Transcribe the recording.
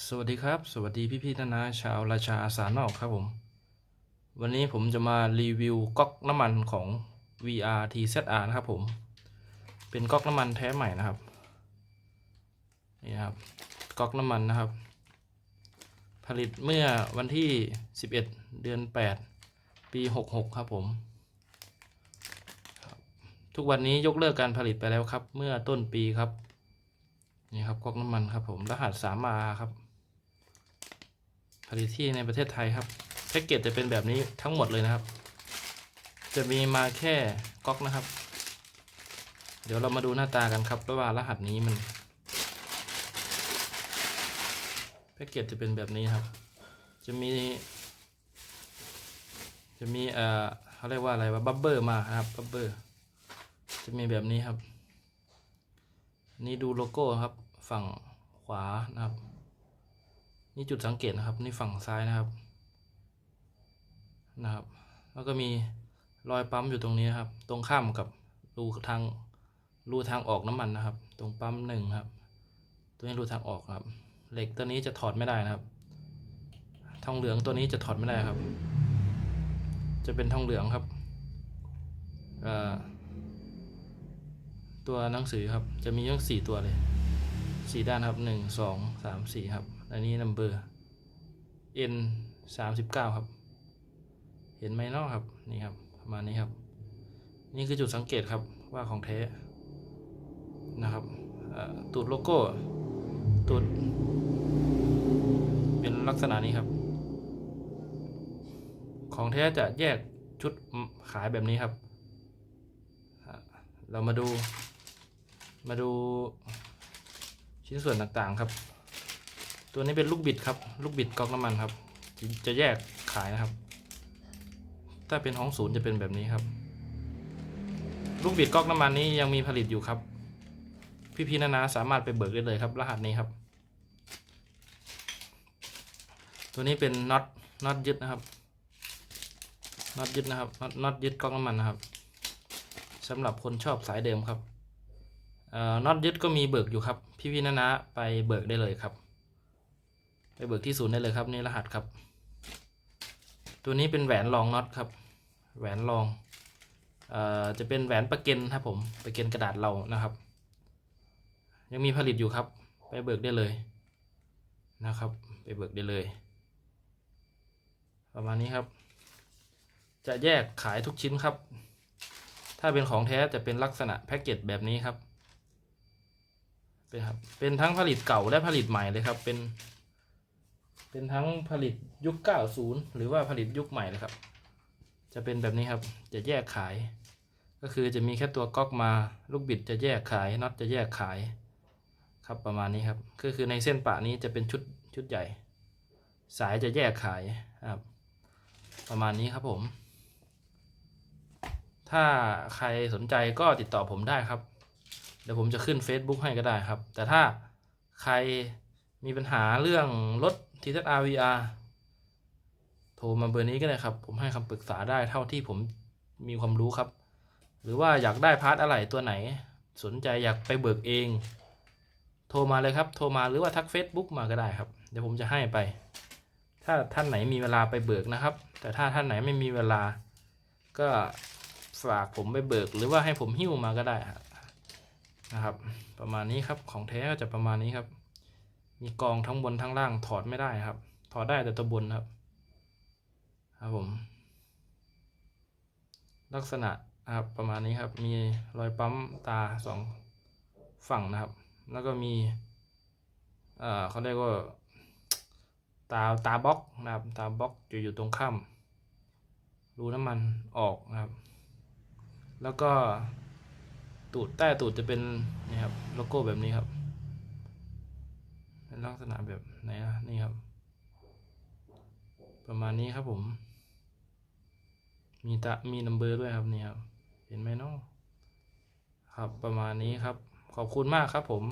สวัสดีครับ สวัสดีพี่พี่ๆนานาชาวราชาอาสานอกครับผม วันนี้ผมจะมารีวิวก๊อกน้ำมันของ VR TZR นะครับผม เป็นก๊อกน้ำมันแท้ใหม่นะครับ นี่ครับก๊อกน้ำมันนะครับ ผลิตเมื่อวันที่ 11 เดือน 8 ปี 66 ครับผม ทุกวันนี้ยกเลิกการผลิตไปแล้วครับ เมื่อต้นปีครับนี่ครับก๊อกน้ำมันครับผม รหัส 3R ครับ ผลิตที่ในประเทศไทยครับแพ็กเกจจะเป็นแบบนี้ทั้งหมดเลยนะครับ จะมีมาแค่ก๊อกนะครับ เดี๋ยวเรามาดูหน้าตากันครับว่ารหัสนี้มันแพ็กเกจจะเป็นแบบนี้ครับ จะมี จะมีเอ่อเขาเรียกว่าอะไรว่าบับเบอร์มาครับบับเบอร์จะมีแบบนี้ครับ นี่ดูโลโก้ครับฝั่งขวานะครับ นี่จุดสังเกตนะครับนี่ฝั่งซ้ายนะครับนะครับ แล้วก็มีรอยปั๊มอยู่ตรงนี้นะครับ ตรงข้ามกับรูทางรูทางออกน้ำมันนะครับ ตรงปั๊มหนึ่งครับ ตัวนี้รูทางออกครับ เหล็กตัวนี้จะถอดไม่ได้นะครับ ทองเหลืองตัวนี้จะถอดไม่ได้ครับ จะเป็นทองเหลืองครับตัวหนังสือครับ จะมีทั้งสี่ตัวเลย สี่ด้านครับหนึ่งสองสามสี่ครับ อันนี้นัมเบอร์ N สามสิบเก้าครับ เห็นไหมนาะครับ นี่ครับ ประมาณนี้ครับ นี่คือจุดสังเกตครับว่าของแท้นะครับตูดโลโก้ตูดเป็นลักษณะนี้ครับ ของแท้จะแยกชุดขายแบบนี้ครับ เรามาดูมาดู ชิ้นส่วนต่างๆครับ ตัวนี้เป็นลูกบิดครับ ลูกบิดก๊อกน้ำมันครับ จะแยกขายนะครับ ถ้าเป็นของศูนย์จะเป็นแบบนี้ครับ ลูกบิดก๊อกน้ำมันนี้ยังมีผลิตอยู่ครับ พี่ๆนานาสามารถไปเบิกได้เลยครับ รหัสนี้ครับ ตัวนี้เป็นน็อตน็อตยึดนะครับน็อตยึดนะครับน็อตยึดก๊อกน้ำมันนะครับสำหรับคนชอบสายเดิมครับ น็อตยึดก็มีเบิกอยู่ครับ พี่พี่นะนะไปเบิกได้เลยครับ ไปเบิกที่ศูนย์ได้เลยครับนี่รหัสครับ ตัวนี้เป็นแหวนรองน็อตครับ แหวนรองออจะเป็นแหวนประเก็นครับผมประเก็นกระดาษเรานะครับ ยังมีผลิตอยู่ครับ ไปเบิกได้เลยนะครับ ไปเบิกได้เลย ประมาณนี้ครับ จะแยกขายทุกชิ้นครับ ถ้าเป็นของแท้จะเป็นลักษณะแพ็กเกจแบบนี้ครับ ครับ เป็นทั้งผลิตเก่าและผลิตใหม่เลยครับ เป็น เป็นทั้งผลิตยุค 90 หรือว่าผลิตยุคใหม่เลยครับ จะเป็นแบบนี้ครับ จะแยกขาย ก็คือจะมีแค่ตัวก๊อกมา ลูกบิดจะแยกขาย น็อตจะแยกขาย ครับประมาณนี้ครับ ก็คือในเส้นปะนี้จะเป็นชุดชุดใหญ่ สายจะแยกขายครับ ประมาณนี้ครับผม ถ้าใครสนใจก็ติดต่อผมได้ครับ เดี๋ยวผมจะขึ้น Facebook ให้ก็ได้ครับ แต่ถ้าใครมีปัญหาเรื่องรถ TZR VR โทรมาเบอร์นี้ก็ได้ครับ ผมให้คำปรึกษาได้เท่าที่ผมมีความรู้ครับ หรือว่าอยากได้พาร์ทอะไรตัวไหน สนใจอยากไปเบิกเอง โทรมาเลยครับ โทรมาหรือว่าทัก Facebook มาก็ได้ครับ เดี๋ยวผมจะให้ไป ถ้าท่านไหนมีเวลาไปเบิกนะครับ แต่ถ้าท่านไหนไม่มีเวลา ก็ฝากผมไปเบิก หรือว่าให้ผมหิ้วมาก็ได้ครับ นะครับ ประมาณนี้ครับของแท้ก็จะประมาณนี้ครับ มีกองทั้งบนทั้งล่างถอดไม่ได้ครับ ถอดได้แต่ตัวบนครับ ครับผม ลักษณะนะครับประมาณนี้ครับ มีรอยปั๊มตาสองฝั่งนะครับ แล้วก็มีเอ่อเขาเรียกว่าตาตาบล็อกนะครับตาบล็อกอยู่อยู่ตรงข้ามรูน้ำมันออกนะครับ แล้วก็ ตูดใต้ตูดจะเป็นนี่ครับโลโก้แบบนี้ครับเป็นลักษณะแบบไหนนะนี่ครับ ประมาณนี้ครับผม มีตะมีนัมเบอร์ด้วยครับนี่ครับเห็นไหมเนาะครับประมาณนี้ครับ ขอบคุณมากครับผม